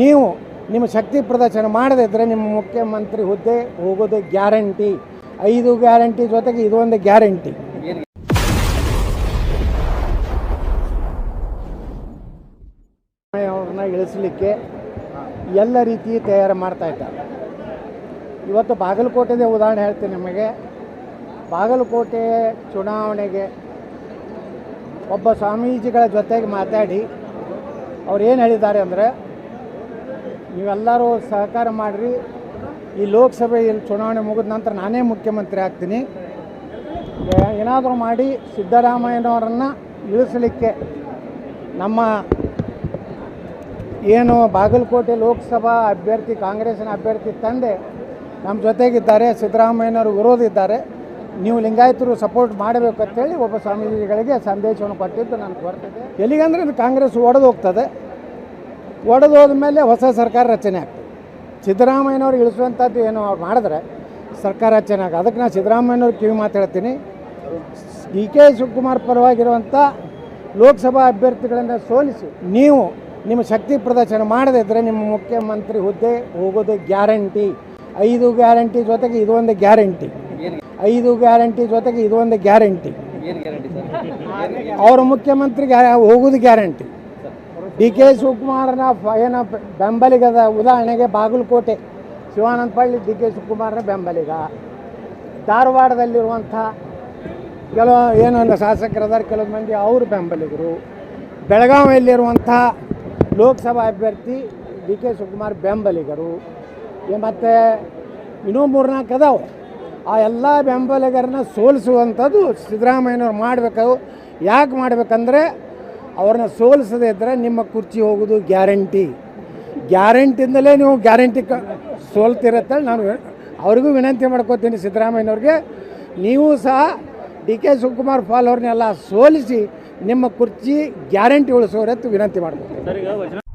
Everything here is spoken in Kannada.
ನೀವು ನಿಮ್ಮ ಶಕ್ತಿ ಪ್ರದರ್ಶನ ಮಾಡದಿದ್ದರೆ ನಿಮ್ಮ ಮುಖ್ಯಮಂತ್ರಿ ಹುದ್ದೆ ಹೋಗೋದು ಗ್ಯಾರಂಟಿ. ಐದು ಗ್ಯಾರಂಟಿ ಜೊತೆಗೆ ಇದೊಂದು ಗ್ಯಾರಂಟಿ. ಅವ್ರನ್ನ ಇಳಿಸಲಿಕ್ಕೆ ಎಲ್ಲ ರೀತಿ ತಯಾರು ಮಾಡ್ತಾ ಇದ್ದಾರೆ. ಇವತ್ತು ಬಾಗಲಕೋಟೆದೇ ಉದಾಹರಣೆ ಹೇಳ್ತೀನಿ ನಿಮಗೆ. ಬಾಗಲಕೋಟೆ ಚುನಾವಣೆಗೆ ಒಬ್ಬ ಸ್ವಾಮೀಜಿಗಳ ಜೊತೆಗೆ ಮಾತಾಡಿ ಅವ್ರು ಏನು ಹೇಳಿದ್ದಾರೆ ಅಂದರೆ ನೀವೆಲ್ಲರೂ ಸಹಕಾರ ಮಾಡಿರಿ. ಈ ಲೋಕಸಭೆಯಲ್ಲಿ ಚುನಾವಣೆ ಮುಗಿದ ನಂತರ ನಾನೇ ಮುಖ್ಯಮಂತ್ರಿ ಆಗ್ತೀನಿ. ಏನಾದರೂ ಮಾಡಿ ಸಿದ್ದರಾಮಯ್ಯನವರನ್ನು ಇಳಿಸಲಿಕ್ಕೆ ನಮ್ಮ ಏನು ಬಾಗಲಕೋಟೆ ಲೋಕಸಭಾ ಅಭ್ಯರ್ಥಿ, ಕಾಂಗ್ರೆಸ್ಸಿನ ಅಭ್ಯರ್ಥಿ ತಂದೆ ನಮ್ಮ ಜೊತೆಗಿದ್ದಾರೆ, ಸಿದ್ದರಾಮಯ್ಯನವರು ವಿರೋಧ ಇದ್ದಾರೆ. ನೀವು ಲಿಂಗಾಯತರು ಸಪೋರ್ಟ್ ಮಾಡಬೇಕು ಅಂತೇಳಿ ಒಬ್ಬ ಸ್ವಾಮೀಜಿಗಳಿಗೆ ಸಂದೇಶವನ್ನು ಕೊಟ್ಟಿದ್ದು ನನಗೆ ಬರ್ತದೆ. ಎಲ್ಲಿಗಂದ್ರೆ ಇದು ಕಾಂಗ್ರೆಸ್ ಒಡೆದು ಹೋಗ್ತದೆ. ಒಡೆದು ಹೋದ್ಮೇಲೆ ಹೊಸ ಸರ್ಕಾರ ರಚನೆ ಆಗ್ತದೆ. ಸಿದ್ದರಾಮಯ್ಯನವ್ರು ಇಳಿಸುವಂಥದ್ದು ಏನು ಅವ್ರು ಮಾಡಿದ್ರೆ ಸರ್ಕಾರ ರಚನೆ ಆಗ ಅದಕ್ಕೆ ನಾನು ಸಿದ್ದರಾಮಯ್ಯನವ್ರು ಕಿವಿ ಮಾತು ಹೇಳ್ತೀನಿ. ಡಿ ಕೆ ಶಿವಕುಮಾರ್ ಪರವಾಗಿರುವಂಥ ಲೋಕಸಭಾ ಅಭ್ಯರ್ಥಿಗಳನ್ನು ಸೋಲಿಸಿ ನೀವು ನಿಮ್ಮ ಶಕ್ತಿ ಪ್ರದರ್ಶನ ಮಾಡದಿದ್ದರೆ ನಿಮ್ಮ ಮುಖ್ಯಮಂತ್ರಿ ಹುದ್ದೆ ಹೋಗೋದು ಗ್ಯಾರಂಟಿ. ಐದು ಗ್ಯಾರಂಟಿ ಜೊತೆಗೆ ಇದೊಂದು ಗ್ಯಾರಂಟಿ. ಐದು ಗ್ಯಾರಂಟಿ ಜೊತೆಗೆ ಇದೊಂದು ಗ್ಯಾರಂಟಿ. ಅವರ ಗ್ಯಾರಂಟಿ ಸರ್? ಅವರು ಮುಖ್ಯಮಂತ್ರಿ ಹೋಗೋದು ಗ್ಯಾರಂಟಿ. ಡಿ ಕೆ ಶಿವಕುಮಾರನ ಏನೋ ಬೆಂಬಲಿಗದ ಉದಾಹರಣೆಗೆ ಬಾಗಲಕೋಟೆ. ಶಿವಾನಂದ ಪಳ್ಳಿ ಡಿ ಕೆ ಶಿವಕುಮಾರನ ಬೆಂಬಲಿಗ. ಧಾರವಾಡದಲ್ಲಿರುವಂಥ ಕೆಲವು, ಏನು ಶಾಸಕರದಾರ ಕೆಲವು ಮಂದಿ ಅವ್ರ ಬೆಂಬಲಿಗರು. ಬೆಳಗಾವಿಯಲ್ಲಿರುವಂಥ ಲೋಕಸಭಾ ಅಭ್ಯರ್ಥಿ ಡಿ ಕೆ ಶಿವಕುಮಾರ್ ಬೆಂಬಲಿಗರು. ಮತ್ತು ಇನ್ನೂ ಮೂರ್ನಾಲ್ಕು ಅದಾವೆ. ಆ ಎಲ್ಲ ಬೆಂಬಲಿಗರನ್ನ ಸೋಲಿಸುವಂಥದ್ದು ಸಿದ್ದರಾಮಯ್ಯನವ್ರು ಮಾಡಬೇಕು ಯಾಕೆ ಮಾಡಬೇಕಂದ್ರೆ ಅವ್ರನ್ನ ಸೋಲಿಸದೇ ಇದ್ದರೆ ನಿಮ್ಮ ಕುರ್ಚಿ ಹೋಗೋದು ಗ್ಯಾರಂಟಿ. ಗ್ಯಾರಂಟಿಯಿಂದಲೇ ನೀವು ಗ್ಯಾರಂಟಿ ಕ ಸೋಲ್ತಿರತ್ತೇಳಿ ನಾನು ಅವ್ರಿಗೂ ವಿನಂತಿ ಮಾಡ್ಕೋತೀನಿ ಸಿದ್ದರಾಮಯ್ಯನವ್ರಿಗೆ. ನೀವು ಸಹ ಡಿ ಕೆ ಶಿವಕುಮಾರ್ ಫಾಲ್ ಅವ್ರನ್ನೆಲ್ಲ ಸೋಲಿಸಿ ನಿಮ್ಮ ಕುರ್ಚಿ ಗ್ಯಾರಂಟಿ ಉಳಿಸೋರತ್ತು ವಿನಂತಿ ಮಾಡ್ಕೋತೀನಿ.